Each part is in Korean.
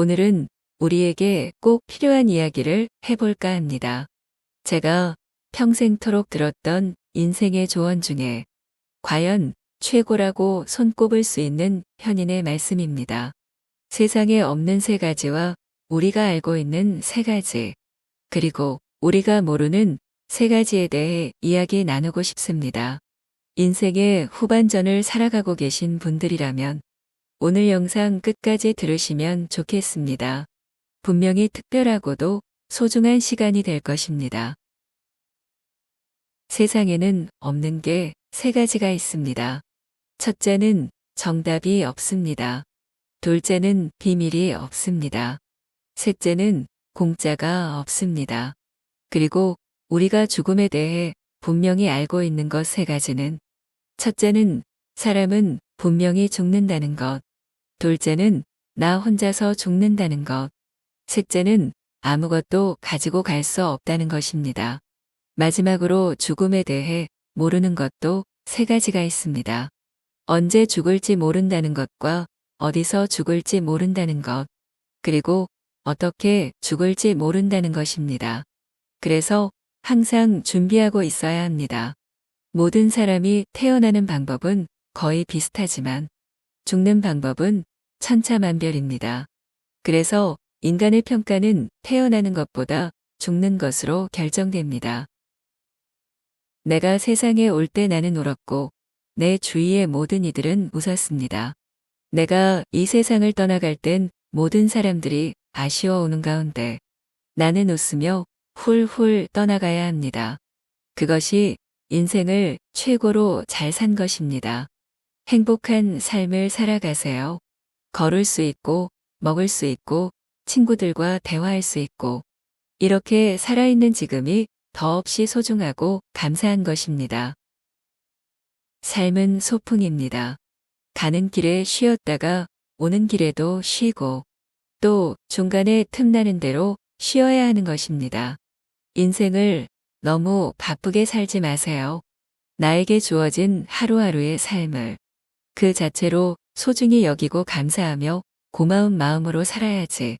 오늘은 우리에게 꼭 필요한 이야기를 해볼까 합니다. 제가 평생토록 들었던 인생의 조언 중에 과연 최고라고 손꼽을 수 있는 현인의 말씀입니다. 세상에 없는 세 가지와 우리가 알고 있는 세 가지, 그리고 우리가 모르는 세 가지에 대해 이야기 나누고 싶습니다. 인생의 후반전을 살아가고 계신 분들이라면 오늘 영상 끝까지 들으시면 좋겠습니다. 분명히 특별하고도 소중한 시간이 될 것입니다. 세상에는 없는 게 세 가지가 있습니다. 첫째는 정답이 없습니다. 둘째는 비밀이 없습니다. 셋째는 공짜가 없습니다. 그리고 우리가 죽음에 대해 분명히 알고 있는 것 세 가지는 첫째는 사람은 분명히 죽는다는 것. 둘째는 나 혼자서 죽는다는 것. 셋째는 아무것도 가지고 갈 수 없다는 것입니다. 마지막으로 죽음에 대해 모르는 것도 세 가지가 있습니다. 언제 죽을지 모른다는 것과 어디서 죽을지 모른다는 것, 그리고 어떻게 죽을지 모른다는 것입니다. 그래서 항상 준비하고 있어야 합니다. 모든 사람이 태어나는 방법은 거의 비슷하지만 죽는 방법은 천차만별입니다. 그래서 인간의 평가는 태어나는 것보다 죽는 것으로 결정됩니다. 내가 세상에 올 때 나는 울었고 내 주위의 모든 이들은 웃었습니다. 내가 이 세상을 떠나갈 땐 모든 사람들이 아쉬워오는 가운데 나는 웃으며 훌훌 떠나가야 합니다. 그것이 인생을 최고로 잘 산 것입니다. 행복한 삶을 살아가세요. 걸을 수 있고, 먹을 수 있고, 친구들과 대화할 수 있고, 이렇게 살아있는 지금이 더없이 소중하고 감사한 것입니다. 삶은 소풍입니다. 가는 길에 쉬었다가 오는 길에도 쉬고, 또 중간에 틈나는 대로 쉬어야 하는 것입니다. 인생을 너무 바쁘게 살지 마세요. 나에게 주어진 하루하루의 삶을 그 자체로 소중히 여기고 감사하며 고마운 마음으로 살아야지.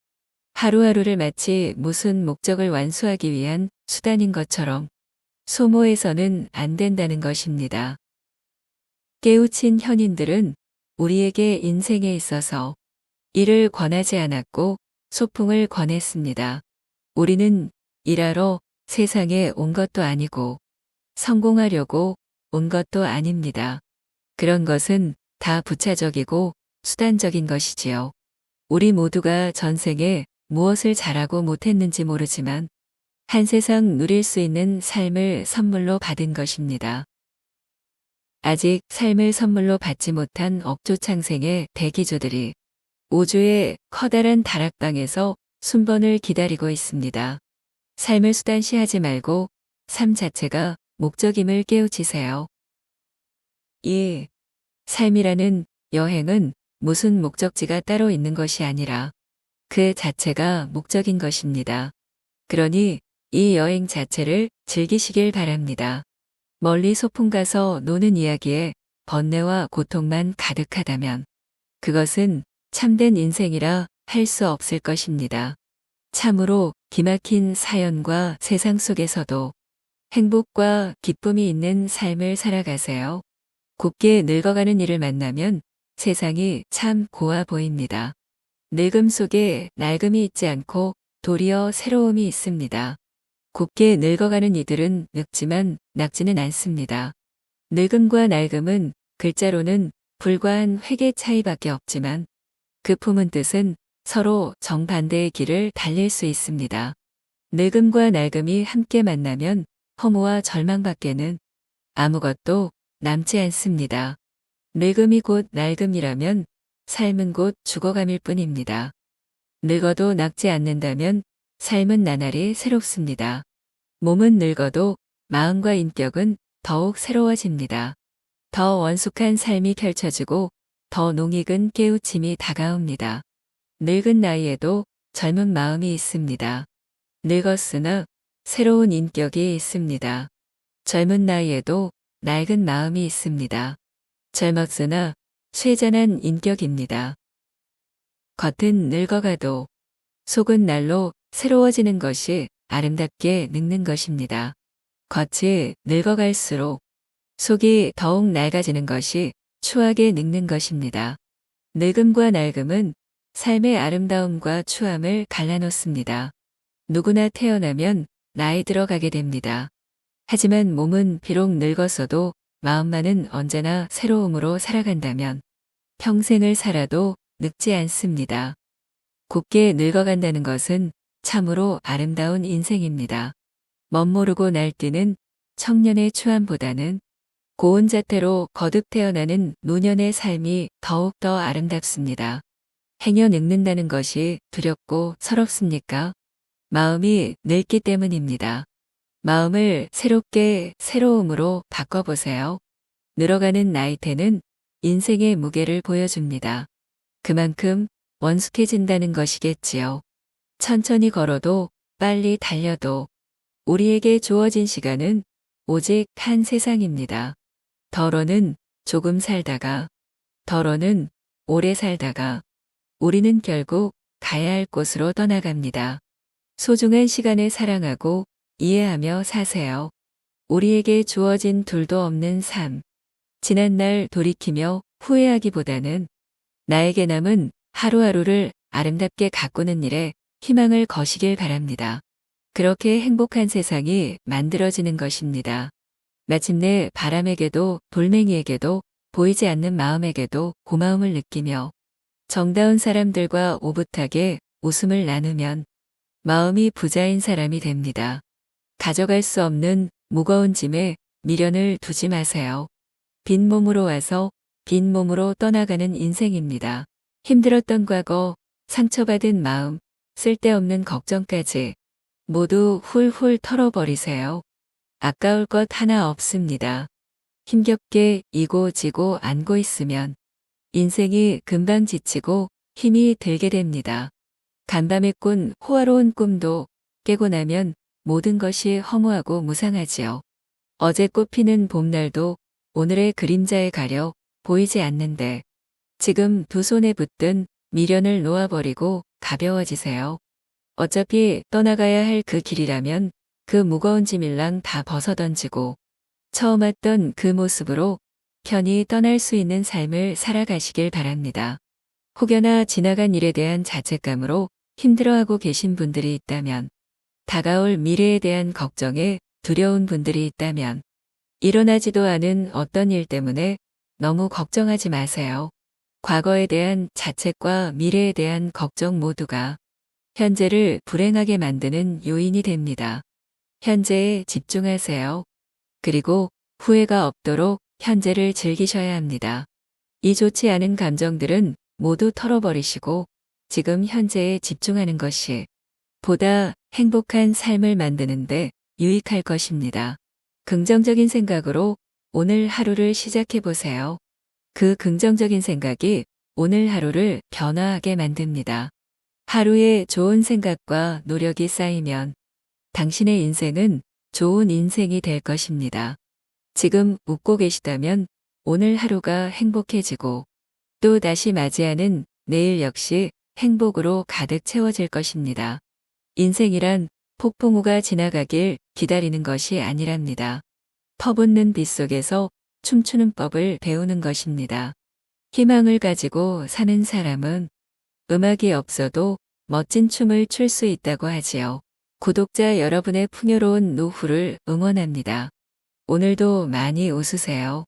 하루하루를 마치 무슨 목적을 완수하기 위한 수단인 것처럼 소모해서는 안 된다는 것입니다. 깨우친 현인들은 우리에게 인생에 있어서 일을 권하지 않았고 소풍을 권했습니다. 우리는 일하러 세상에 온 것도 아니고 성공하려고 온 것도 아닙니다. 그런 것은 다 부차적이고 수단적인 것이지요. 우리 모두가 전생에 무엇을 잘하고 못했는지 모르지만 한 세상 누릴 수 있는 삶을 선물로 받은 것입니다. 아직 삶을 선물로 받지 못한 억조창생의 대기조들이 우주의 커다란 다락방에서 순번을 기다리고 있습니다. 삶을 수단시하지 말고 삶 자체가 목적임을 깨우치세요. 2. 삶이라는 여행은 무슨 목적지가 따로 있는 것이 아니라 그 자체가 목적인 것입니다. 그러니 이 여행 자체를 즐기시길 바랍니다. 멀리 소풍 가서 노는 이야기에 번뇌와 고통만 가득하다면 그것은 참된 인생이라 할 수 없을 것입니다. 참으로 기막힌 사연과 세상 속에서도 행복과 기쁨이 있는 삶을 살아가세요. 곱게 늙어가는 일을 만나면 세상이 참 고와 보입니다. 늙음 속에 낡음이 있지 않고 도리어 새로움이 있습니다. 곱게 늙어가는 이들은 늙지만 낫지는 않습니다. 늙음과 낡음은 글자로는 불과한 획의 차이밖에 없지만 그 품은 뜻은 서로 정반대의 길을 달릴 수 있습니다. 늙음과 낡음이 함께 만나면 허무와 절망밖에는 아무것도 남지 않습니다. 늙음이 곧 낡음이라면 삶은 곧 죽어감일 뿐입니다. 늙어도 늙지 않는다면 삶은 나날이 새롭습니다. 몸은 늙어도 마음과 인격은 더욱 새로워집니다. 더 원숙한 삶이 펼쳐지고 더 농익은 깨우침이 다가옵니다. 늙은 나이에도 젊은 마음이 있습니다. 늙었으나 새로운 인격이 있습니다. 젊은 나이에도 낡은 마음이 있습니다. 젊었으나 쇠잔한 인격입니다. 겉은 늙어가도 속은 날로 새로워지는 것이 아름답게 늙는 것입니다. 겉이 늙어갈수록 속이 더욱 낡아지는 것이 추하게 늙는 것입니다. 늙음과 낡음은 삶의 아름다움과 추함을 갈라놓습니다. 누구나 태어나면 나이 들어가게 됩니다. 하지만 몸은 비록 늙었어도 마음만은 언제나 새로움으로 살아간다면 평생을 살아도 늙지 않습니다. 곱게 늙어간다는 것은 참으로 아름다운 인생입니다. 멋모르고 날뛰는 청년의 추함보다는 고운 자태로 거듭 태어나는 노년의 삶이 더욱더 아름답습니다. 행여 늙는다는 것이 두렵고 서럽습니까? 마음이 늙기 때문입니다. 마음을 새롭게 새로움으로 바꿔보세요. 늘어가는 나이테는 인생의 무게를 보여줍니다. 그만큼 원숙해진다는 것이겠지요. 천천히 걸어도 빨리 달려도 우리에게 주어진 시간은 오직 한 세상입니다. 덜어는 조금 살다가, 덜어는 오래 살다가, 우리는 결국 가야 할 곳으로 떠나갑니다. 소중한 시간을 사랑하고 이해하며 사세요. 우리에게 주어진 둘도 없는 삶. 지난 날 돌이키며 후회하기보다는 나에게 남은 하루하루를 아름답게 가꾸는 일에 희망을 거시길 바랍니다. 그렇게 행복한 세상이 만들어지는 것입니다. 마침내 바람에게도 돌멩이에게도 보이지 않는 마음에게도 고마움을 느끼며 정다운 사람들과 오붓하게 웃음을 나누면 마음이 부자인 사람이 됩니다. 가져갈 수 없는 무거운 짐에 미련을 두지 마세요. 빈 몸으로 와서 빈 몸으로 떠나가는 인생입니다. 힘들었던 과거, 상처받은 마음, 쓸데없는 걱정까지 모두 훌훌 털어버리세요. 아까울 것 하나 없습니다. 힘겹게 이고 지고 앉고 있으면 인생이 금방 지치고 힘이 들게 됩니다. 간밤에 꾼 호화로운 꿈도 깨고 나면 모든 것이 허무하고 무상하지요. 어제 꽃피는 봄날도 오늘의 그림자에 가려 보이지 않는데 지금 두 손에 붙든 미련을 놓아버리고 가벼워지세요. 어차피 떠나가야 할 그 길이라면 그 무거운 짐일랑 다 벗어던지고 처음 왔던 그 모습으로 편히 떠날 수 있는 삶을 살아가시길 바랍니다. 혹여나 지나간 일에 대한 자책감으로 힘들어하고 계신 분들이 있다면 다가올 미래에 대한 걱정에 두려운 분들이 있다면 일어나지도 않은 어떤 일 때문에 너무 걱정하지 마세요. 과거에 대한 자책과 미래에 대한 걱정 모두가 현재를 불행하게 만드는 요인이 됩니다. 현재에 집중하세요. 그리고 후회가 없도록 현재를 즐기셔야 합니다. 이 좋지 않은 감정들은 모두 털어버리시고 지금 현재에 집중하는 것이 보다 행복한 삶을 만드는데 유익할 것입니다. 긍정적인 생각으로 오늘 하루를 시작해 보세요. 그 긍정적인 생각이 오늘 하루를 변화하게 만듭니다. 하루에 좋은 생각과 노력이 쌓이면 당신의 인생은 좋은 인생이 될 것입니다. 지금 웃고 계시다면 오늘 하루가 행복해지고 또 다시 맞이하는 내일 역시 행복으로 가득 채워질 것입니다. 인생이란 폭풍우가 지나가길 기다리는 것이 아니랍니다. 퍼붓는 빗속에서 춤추는 법을 배우는 것입니다. 희망을 가지고 사는 사람은 음악이 없어도 멋진 춤을 출 수 있다고 하지요. 구독자 여러분의 풍요로운 노후를 응원합니다. 오늘도 많이 웃으세요.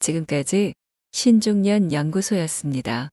지금까지 신중년 연구소였습니다.